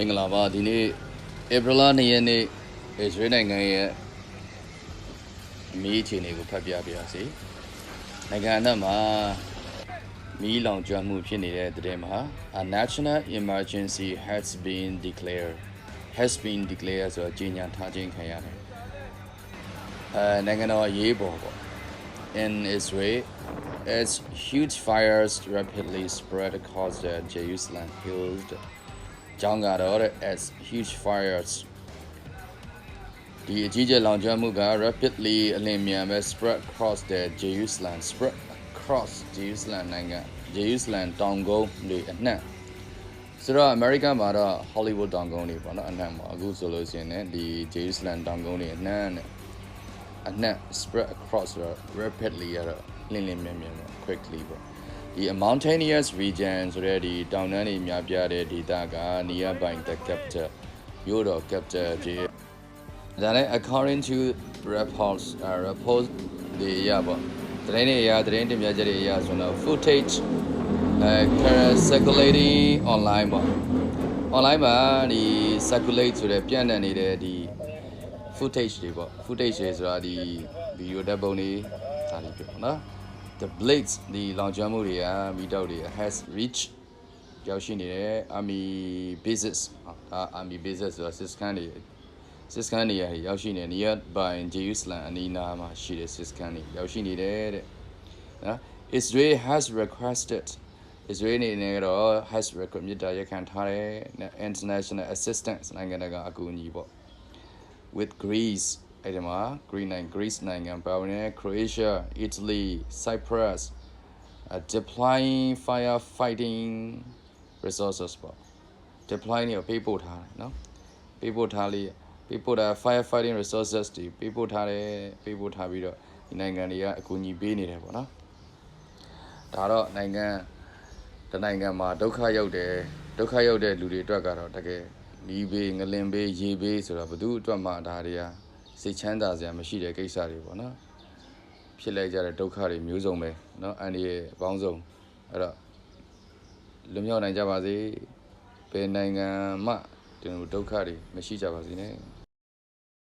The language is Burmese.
မင်္ဂလာပါဒီနေ့ဧပြီလ2ရက်နေ့အစ္စရေးနိုင်ငံရဲ့မီးအခြေအနေကိုဖတ်ပြပါရစေနိုင်ငံအနှံ့မှာမီးလောင်ကျွမ်းမှုဖြစ်နေတဲ့တဲ့မှာ a national emergency has been declared has been declared ဆိုတော့ကြေညာထားခြင်းခံရတယ်အဲနိုင်ငံတော်အရေးပေါ်ပေါ့ in Israel as huge fires rapidly spread across the Jerusalem hills ကျောင်းကတော့တဲ့ as huge fires ဒီအကြီးကျယ်လောင်ကျွမ်းမှုက rapidly အလင်းမြန်ပဲ spread across the Jerusalem spread across Jerusalem နိုင်ငံ Jerusalem တောင်ကုန်းတွေအနှံ့ဆိုတော့ America မှာတော့ Hollywood တောင်ကုန်းတွေပေါ့နော်အနှံ့ပေါ့အခုဆိုလို့ရှိရင်လည်းဒီ Jerusalem တောင်ကုန်းတွေအနှံ့နဲ့အနှံ့ spread across ဆိုတော့ rapidly ရတော့လင်းလင်းမြန်မြန်ပေါ့ quickly ပေါ့ ဒီ a mountainous region ဆိုတဲ့ဒီတောင်တန်းတွေများပြားတဲ့ဒေသက nearby the capital မြို့တော် capital ကြီးဒါနဲ့ according to reports uh, reports တွေအရပေါ့သတင်းတွေအရသတင်းတင်ပြချက်တွေအရဆိုတော့ footage အဲ circulating online ပေါ့ online မှာဒီ circulate ဆိုတဲ့ပြန့်နှံ့နေတဲ့ဒီ footage တွေပေါ့ footage တွေဆိုတာဒီ video ဓာတ်ပုံတွေဒါတွေပြောနော် the blades ဒီလောင်ကျွမ်းမှုတွေကမိတောက်တွေ has reached ရောက်ရှိနေတဲ့ army bases ဟာဒါ army bases ဆိုတာ sys scan တွေ sys scan တွေရောက်ရှိနေ nearby Jerusalem အနီးနားမှာရှိတဲ့ sys scan တွေရောက်ရှိနေတဲ့တဲ့နော် Israel has requested Israel အနေနဲ့တော့ has request မြစ်တာရက်ခံထားတဲ့ international assistance နိုင်ငံတကာအကူအညီပေါ့ with Greece အဲ့ဒီမှာ Greece နိုင်ငံ Greece နိုင်ငံပါဝင်တဲ့ Croatia Italy Cyprus uh, deploying firefighting resources ပေါ့ deploy နေပေးပို့ထားတယ်နော်ပေးပို့ထားလေးပေးပို့တာ firefighting resources တွေပေးပို့ထားတယ်ပေးပို့ထားပြီးတော့ဒီနိုင်ငံတွေကအကူအညီပေးနေတယ်ပေါ့နော်ဒါတော့နိုင်ငံတစ်နိုင်ငံမှာဒုက္ခရောက်တယ်ဒုက္ခရောက်တဲ့လူတွေအတွက်ကတော့တကယ်မီးဘေးငလင်ဘေးရေဘေးဆိုတော့ဘယ်သူအတွက်မှဒါတွေက စိတ်ချမ်းသာစရာမရှိတဲ့ကိစ္စတွေပေါ့နော်ဖြစ်လိုက်ကြတဲ့ဒုက္ခတွေမျိုးစုံပဲเนาะအန်ဒီရဲ့အပေါင်းဆုံးအဲ့တော့လွန်မြောက်နိုင်ကြပါစေဘယ်နိုင်ငံမှကျွန်တော်ဒုက္ခတွေမရှိကြပါစေနဲ့